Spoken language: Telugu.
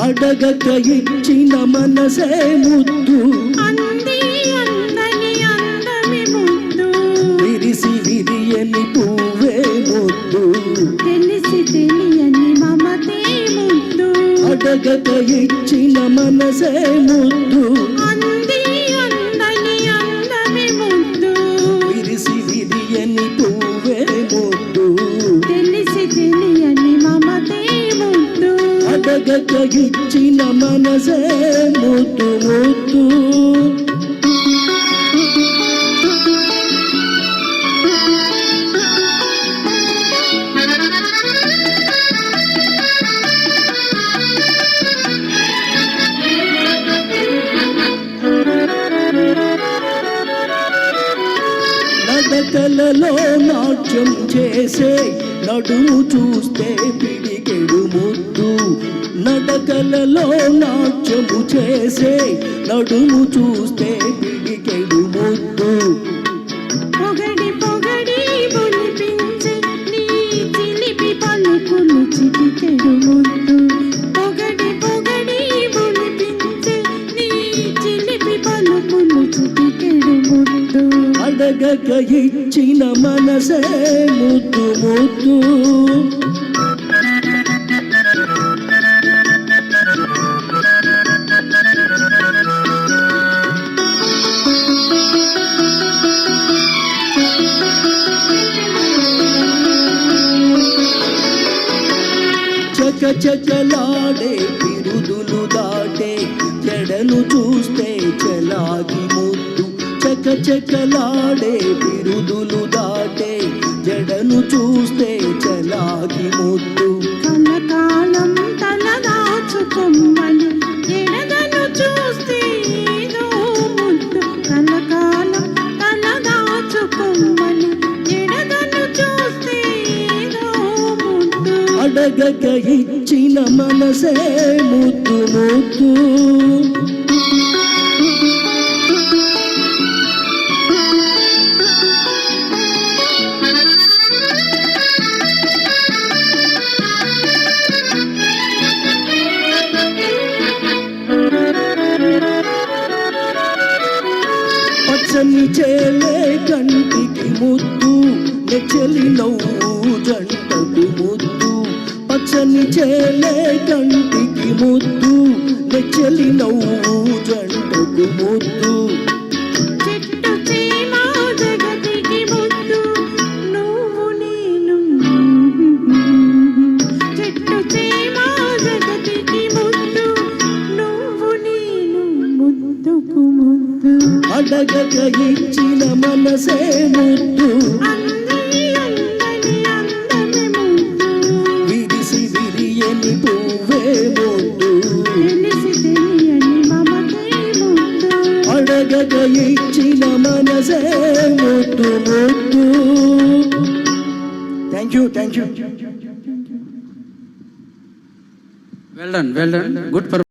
అడగక ఇచ్చిన మనసే ముద్దు. విరిసి విరియని పువ్వే ముద్దు. తెలిసి తెలియని మమతే ముద్దు. అడగక ఇచ్చిన మనసే ముద్దు. అడగక ఇచ్చిన మనసే ముద్దు ముద్దు నడకలలో నాట్యం చేసే నడుము చూస్తే నడకలలో నాట్యము చేసే నడుము చూస్తే పిడికెడు ముద్దు. పొగడి పొగడి బొలిపించే నీ చిలిపి పలుకులు చిటికెడు ముద్దు. పొగడి పొగడి బొలిపించే నీ చిలిపి పలుకులు చిటికెడు ముద్దు. అడగక ఇచ్చిన మనసే ముద్దు ముద్దు. చక చకలాడే దాటే జడను చూస్తే చలాగి ముద్దు. చక చకలాడే పిరుదులు దాటే జడను చూస్తే చలాగి ముద్దు. కలకాలం తన దాచుకుమ్మ అడగక ఇచ్చిన మనసే ముద్దు ముద్దు. పచ్చని చేలే కంటికి ముద్దు నెచ్చలి నవ్వు జంట. పచ్చని చేలే కంటికి ముద్దు నెచ్చలి నవ్వు జంటకు ముద్దు. అడగక ఇచ్చిన మనసే ముద్దు. అడగక ఇచ్చిన మనసే ముద్దు ముద్దు thank you thank you Well done, well done. Good performance.